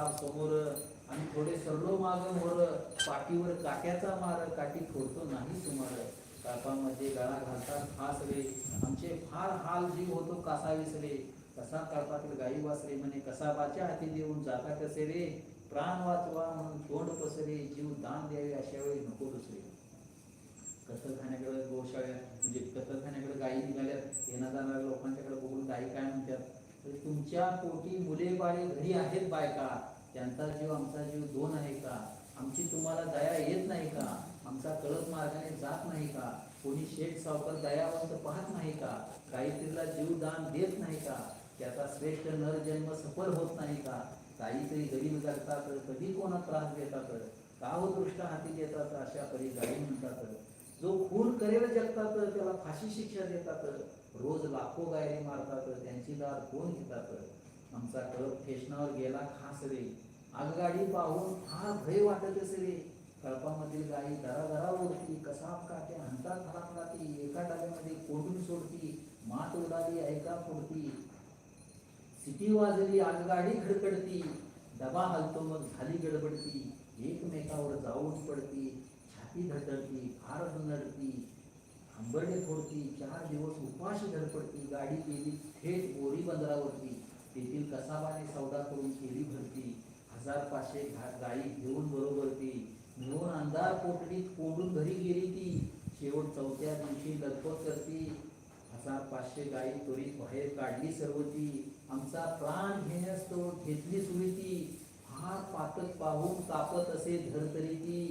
साप समोर आणि थोडे सरलो माग मोर पाठीवर काट्याचा मार काठी ठोडतो नाही सुमार कापामध्ये गळा घालतात फास रे. आमचे फार हाल जीव होतो कासा विसरे कसा कळपातील गाई वासरे म्हणे कसाबाच्या हाती देऊन जाता कसे रे? प्राण वाचवा म्हणून तोंड पसरे जीव दान द्यावे अशा वेळी नको दुसरे. कत्तलखान्याकडे गोशाळ्या म्हणजे कत्तलखान्याकडे गायी निघाल्यात येणं जाणाऱ्या लोकांच्याकडे बघून गायी काय म्हणतात? तर तुमच्या पोटी मुले बाळे घरी आहेत बायका. त्यांचा जीव आमचा जीव दोन आहे का? आमची तुम्हाला दया येत नाही का? आमचा कळत मार्गाने जात नाही का? कोणी शेठ सावकर दयावंत पाहत नाही का? गायत्रीला जीव दान देत नाही का? त्याचा श्रेष्ठ नर जन्म सफल होत नाही का? काहीतरी गरीब जगतात कधी कोणा त्रास देतात? का हो दृष्ट हाती देतात? अशा परी गायी म्हणतात. जो खून करेल जगतात त्याला फाशी शिक्षा देतात. रोज लाखो गायरी मारतात त्यांची दार कोण घेतात? आमचा कळप ठेशनावर गेला खास रे आगगाडी पाहून हा भय वाटत असे रे कळपामधील गायी दरादरा दरा ओढती कसाब हंता हंतात फडाफडाती एका डब्यामध्ये कोंडून सोडती मात उडाली ऐका फोडती. सिटी वाजली आगगाडी खडकडती डबा हलतो मग झाली गडबडती. एकमेकावर जाऊन पडती छाती धडधडती फार नडती हंबरडे फोडती चार दिवस उपाशी धडपडती गाडी केली थेट बोरी बंदरावरती. तेथील कसाबाने सौदा करून केली भरती. हजार पाचशे गाडी गाई घेऊन बरोबर ती मिळून अंधार पोटडीत कोंडून घरी गेली ती. शेवट चौथ्या दिवशी लगपत करती. हजार पाचशे गाई त्वरित बाहेर काढली सर्व ती आमचा प्राण घेण्यास तो घेतली ती हात पातक पाहून कापत असे धर तरी ती.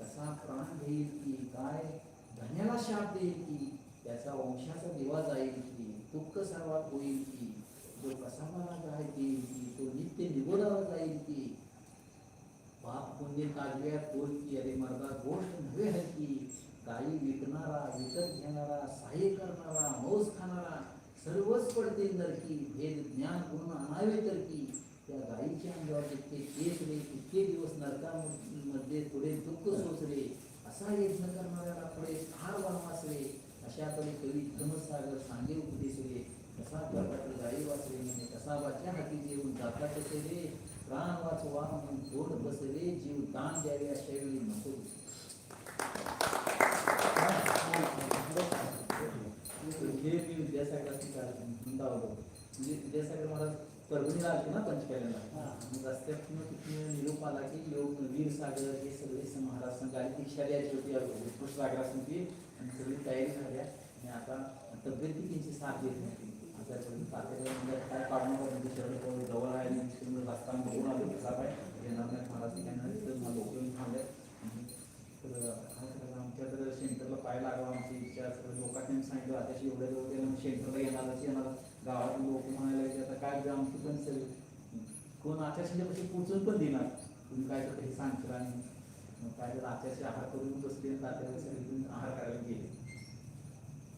कसा प्राण घेईल की काय? धन्याला शाप देईल की त्याचा वंशाचा दिवा जाईल की दुःख सर्वात होईल की जो कसा मला की तो नित्य निगोडावर जाईल की बाप पुण्य काजव्यात बोल की अरे मर्दा गोष्ट नव्हे आहे की गाई विकणारा विकत घेणारा सहाय्य करणारा मौज खाणारा सर्वच पडते नरकी भेद ज्ञान पूर्ण आणावे तर की त्या गायीच्या अंगावर जितके केस रे तितके दिवस नरकामध्ये पुढे दुःख सोसले असा यज्ञ करणाऱ्याला पुढे फार वनवास रे अशा तरी कवी धर्मसागर सांगे उपदेशले कसा प्रकारचे गायी वाचले म्हणे कसा वाच्या हाती जेवून जाता कसे रे प्राण वाचवा म्हणून गोड बसले जीव दान द्यावे अशा वेळी नको हे मी विद्यासागराची म्हणतावलो म्हणजे विद्यासागर महाराज परभणीला आलते ना पंचकर्याला मग रस्त्यातून तिथून निरोप आला की योग वीर सागर हे सगळे स- आणि दीक्षा द्यायची होती उत्कृष्ट सागरासंती आणि सगळी तयारी झाल्या. आणि आता तब्येत त्यांची साथ देत नव्हती. म्हणजे आता सगळी काय पाडणार म्हणजे शरण कोण जवळ आहे आणि बघून आलो कसा काय. येणार नाही महाराज त्यांना तिथं मला उपयोग थांबले तर आमच्या तर सेंटरला पाय लागला आमची इच्छा लोकांनी सांगितलं आताशी एवढ्या जवळ सेंटरला येणारच येणार गावात लोक म्हणायला लागले, आता काय आमची पण सगळी कोण आचार्याच्या पाशी पोचून पण देणार. तुम्ही काय तर काही सांगता आणि मग काय तर आचार्याचे आहार करून बसले आणि तात्याला सगळे आहार करायला गेले.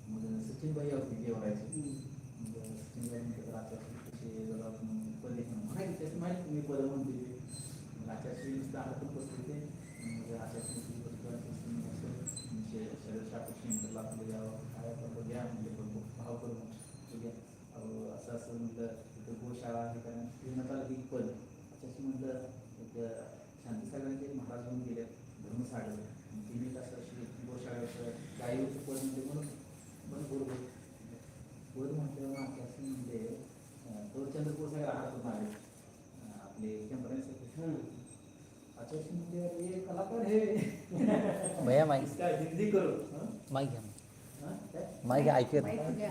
मग सचिनबाई होती देवरायची मग सचिनबाई म्हणते तर आचार्य जरा पदे माहिती त्याची माहिती तुम्ही पद म्हणते. मग आचार्य नुसतं आहार पण बसले ते. मग आचार्य शरीर शाखा सेंटरला आपलं द्यावं काय आपण द्या म्हणजे पण भाव करून तो घ्या अहो, असं असं म्हटलं तिथं गोशाळा हे कारण फिरण्यात आलं की पद त्याच्याशी म्हटलं एक शांती सगळ्यांचे महाराज होऊन गेले धर्मसागर. तिने कसं अशी गोशाळेचं गाईचं पद म्हणजे म्हणून पण बरोबर पद म्हटल्यावर आचार्य म्हणजे अं, तो चंद्रपूर सगळं आहार आले. अं, आपले टेम्परन्स आचार्य म्हणजे अरे कलाकार हे. भैया इसका हिंदी करो हं? माईक ऐकत म्हणजे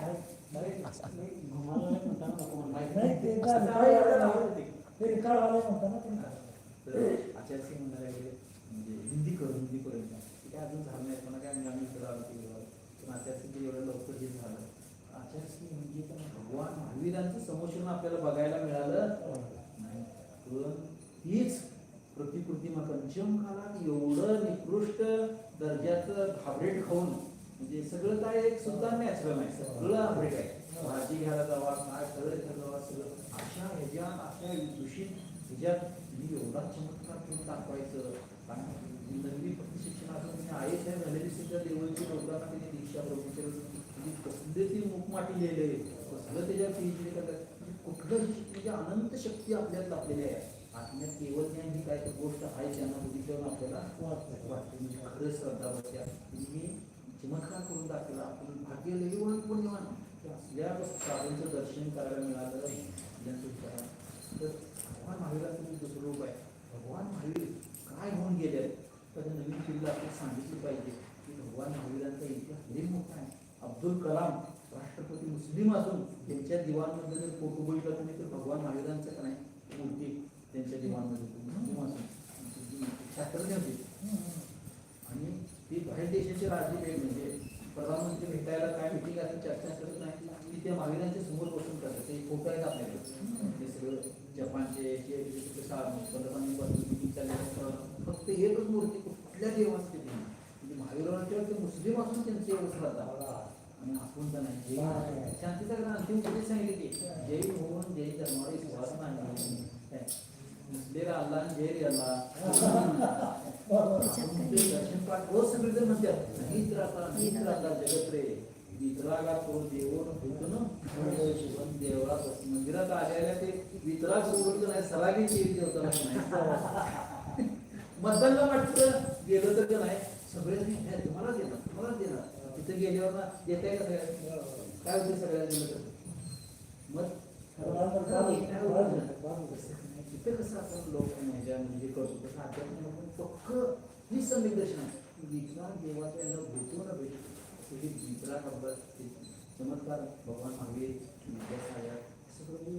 हे म्हणजे भगवान महावीरांचं समोशन आपल्याला बघायला मिळालं नाही पण हीच प्रतिकृती मग पंचमकालात एवढं निकृष्ट दर्जाचं हायब्रिड खाऊन म्हणजे सगळं काय एक सुद्धा नॅचरल आहे सगळं हायब्रिड आहे. भाजी घ्यायला जावा काय सगळं घ्यायला जावा सगळं. अशा ह्याच्या अशा दूषित ह्याच्यात मी एवढा चमत्कार करून दाखवायचं. कारण नववी फक्त शिक्षणातून तुम्ही म्हणजे आय एस झालेली सुद्धा देवळची लोकांना त्यांनी दीक्षा प्रभूचे म्हणजे कसले ती मुखमाटी लिहिले. कसलं त्याच्या पीएचडी करतात. म्हणजे कुठलं म्हणजे अनंत शक्ती आपल्यात लाभलेली आहे. आत्म्यात केवळ ज्ञान ही काय तर गोष्ट आहे त्यांना बघितल्यावर आपल्याला वाटते. म्हणजे खरं श्रद्धा वाटते तुम्ही चमत्कार करून दाखवला? आपण भाग्य लई ओळख पुण्यवान असल्या साधूंचं दर्शन करायला मिळालं ज्यांचं तर भगवान महावीराचं तुम्ही दुसरं रूप आहे? भगवान महावीर काय होऊन गेले? तर नवीन पिढीला आपण सांगितली पाहिजे की भगवान महावीरांचा इतिहास लई मोठा आहे. अब्दुल कलाम राष्ट्रपती मुस्लिम असून त्यांच्या दिवाणमध्ये जर फोटो बघितला तुम्ही तर भगवान महावीरांचं का नाही? मूर्ती त्यांच्या दिवाणमध्ये मुस्लिम असून शास्त्रज्ञ होते. आणि ते बाहेर देशाचे राजे वेळ म्हणजे प्रधानमंत्री भेटायला काय मिटिंग असेल चर्चा करत नाही की त्या महावीरांच्या समोर बसून करतात. ते फोटो आहेत आपल्याकडे? ते सगळं जपानचे बसून meeting चालली. फक्त एकच मूर्ती कुठल्या देवाची ती म्हणजे महावीरांच्या ते मुस्लिम असून त्यांची एवढं श्रद्धा. आणि आपण तर नाही. शांतीचा ग्रंथ अंतिम सांगितले की जैन होऊन जैन धर्मावर विश्वास नाही आपण ते दर्शन पाठ रोज सगळेजण म्हणतात नीत राहता नीत राहता जगत रे। वितरागा तो देवोन होतो ना देवळा मंदिरात आलेल्या ते वितराग सोडून नाही। सरागी केली देवताला नाही मतदानला वाटतं गेलं तर का नाही सगळ्यांनी हे तुम्हाला देणार तुम्हाला देणार तिथे गेल्यावर ना देता का सगळ्या काय होते सगळ्यांना मत तिथे कसं आपण लोक ह्याच्या म्हणजे करतो तसं अध्यात्म आपण ही. सम्यक दर्शन विकला देवाच्या याला भेटू ना भेटू ते विकला खबर चमत्कार भगवान महावीर विद्यासागर सगळं मी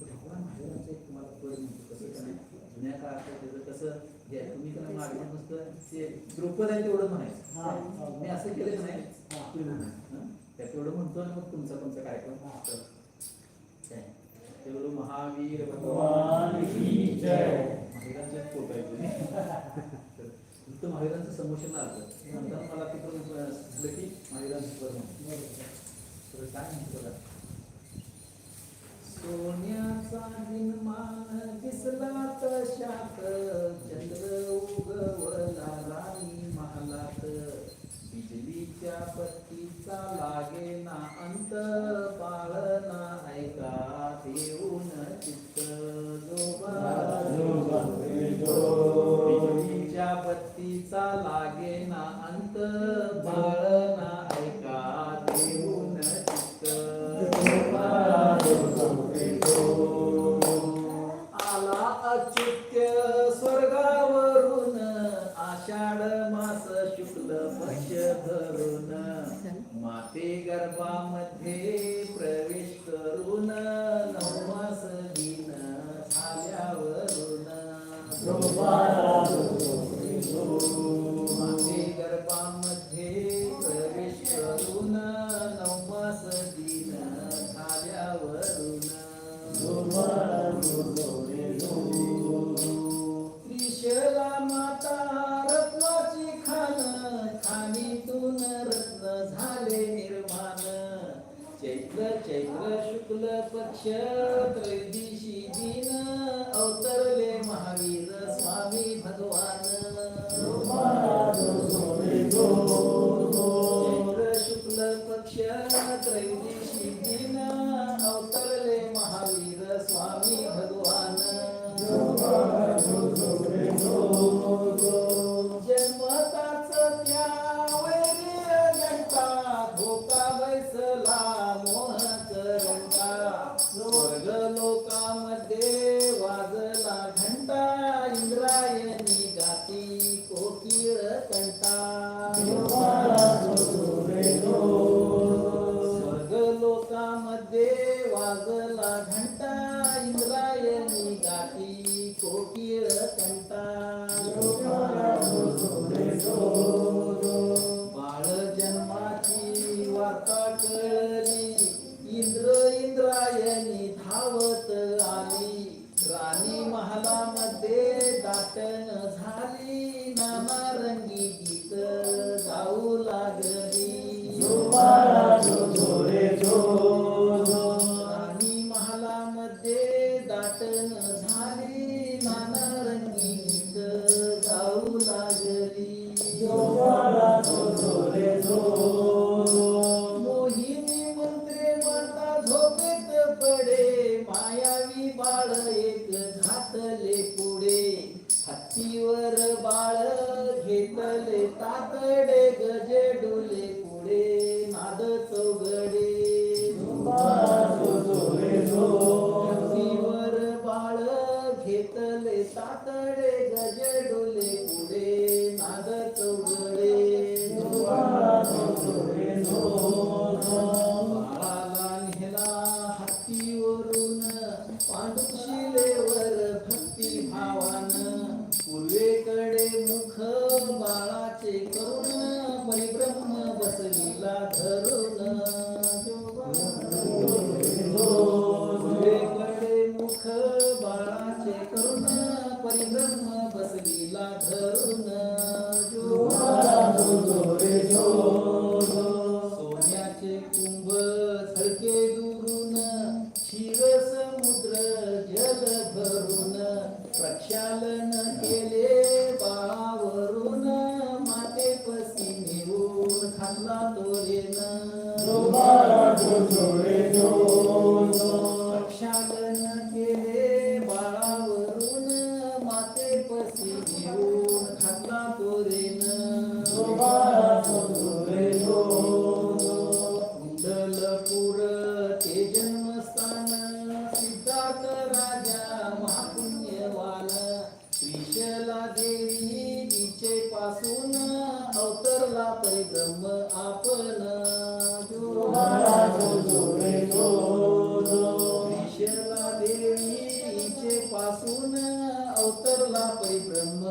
भगवान महावीरांचं एक तुम्हाला पद म्हणतो कसं काय जुन्या काळात त्याचं कसं जे तुम्ही त्याला मागणं नुसतं ते द्रुपद आहे तेवढं म्हणायचं मी असं केलं नाही तुम्ही म्हणा म्हणतो आणि मग तुमचा तुमचा कार्यक्रम? तर महावीर भगवान की जय. महावीरांचे फोटो आहे तुम्ही तर नुसतं महावीरांचं समोशन आलं नंतर मला तिकडून सुचलं की महावीरांचं पद तर काय म्हणतो बघा सोन्याचा दिनमान दिसला तशात dele todo Shabbat पासून अवतरला पै ब्रह्म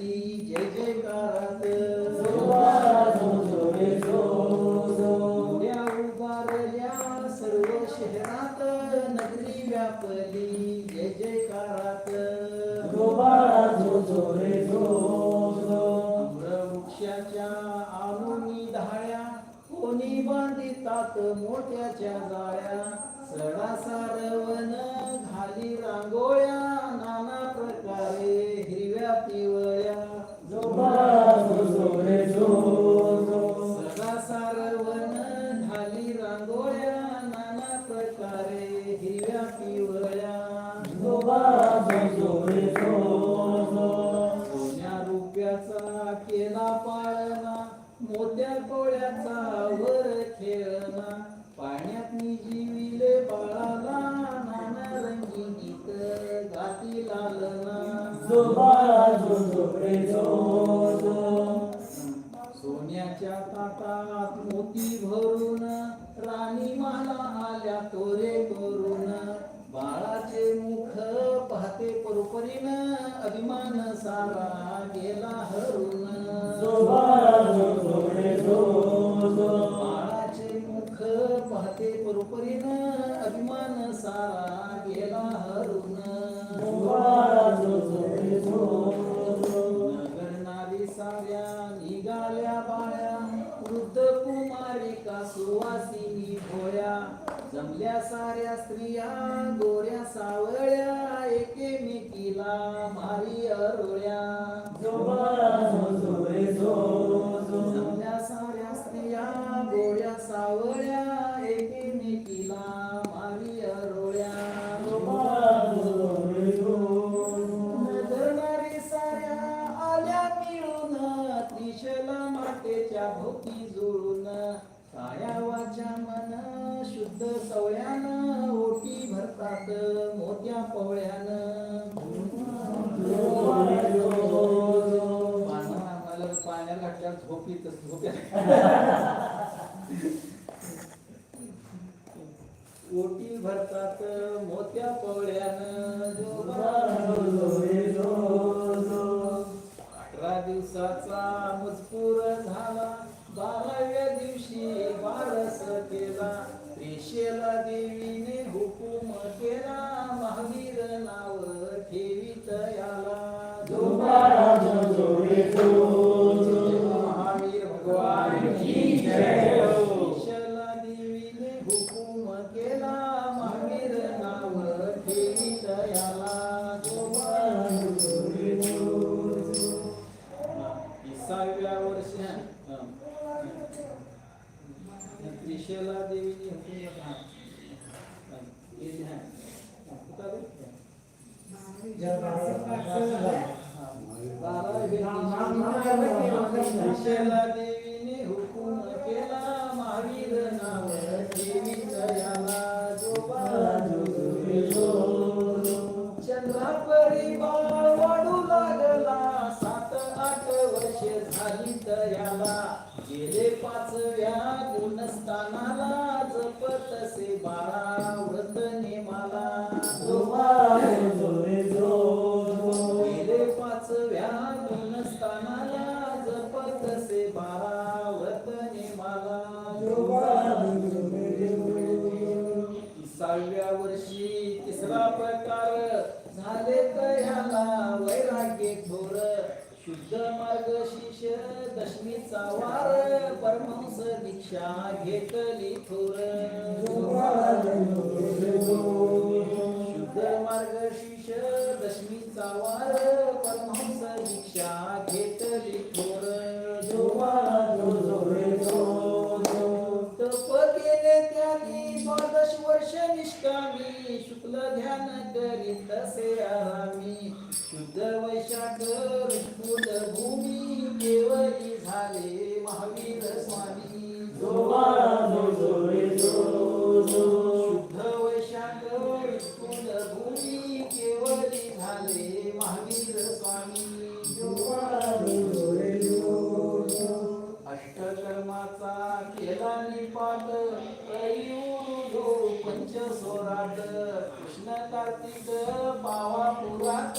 हात मोठ्याच्या जाळ्या सडा सारवण घाली रांगोळ्या नाना प्रकारे हिरव्या पिवळ्या. जो सोन्याच्या ताटात मोती भरून राणी माला आल्या तोरे करून. बाळाचे मुख पाहते परोपरीन अभिमान सारा गेला हरून. बाळाचे मुख पाहते परोपरीन अभिमान सारा गेला हरून. गुरुन सायावाच्या मन शुद्ध सवळ्यान ओटी भरतात मोत्या पवळ्यान. ओटी भरतात मोत्या पवळ्यान. अठरा दिवसाचा मजकूर झाला. 谢了你 ಶ್ರೀ तिसरा प्रकार झाले तयाला वैराग्य थोर. शुद्ध मार्ग शिष्य दशमीचा वार परमहंस दीक्षा घेतली थोर. शुद्ध मार्ग शिष्य दशमीचा वार परमहंस दीक्षा घेतली थोर. तप केले त्यानी द्वादश वर्ष निष्कामी. शुक्ल ध्यान करीत तसे आम्ही. शुद्ध वैशाख ऋतुल भूमी केवली झाले महावीर स्वामी. जो जो जो पावापुरात